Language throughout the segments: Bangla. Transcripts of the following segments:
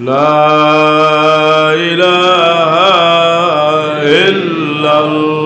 لا إله إلا الله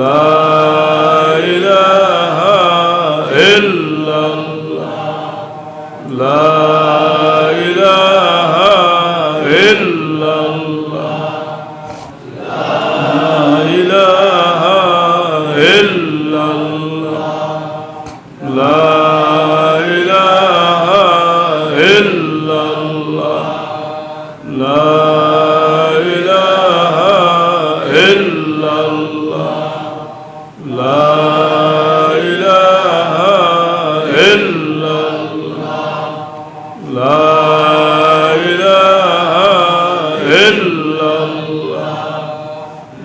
love.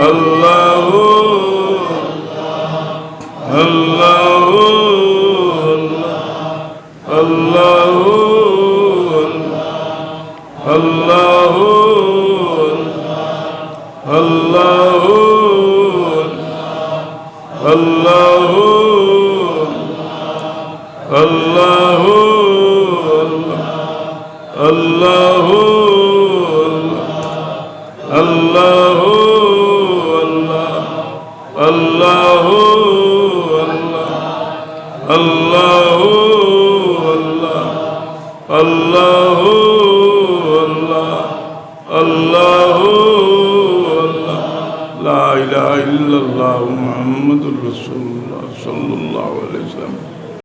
الله الله الله আল্লাহ আল্লাহ আল্লাহ لا إله إلا الله محمد رسول الله صلى الله عليه وسلم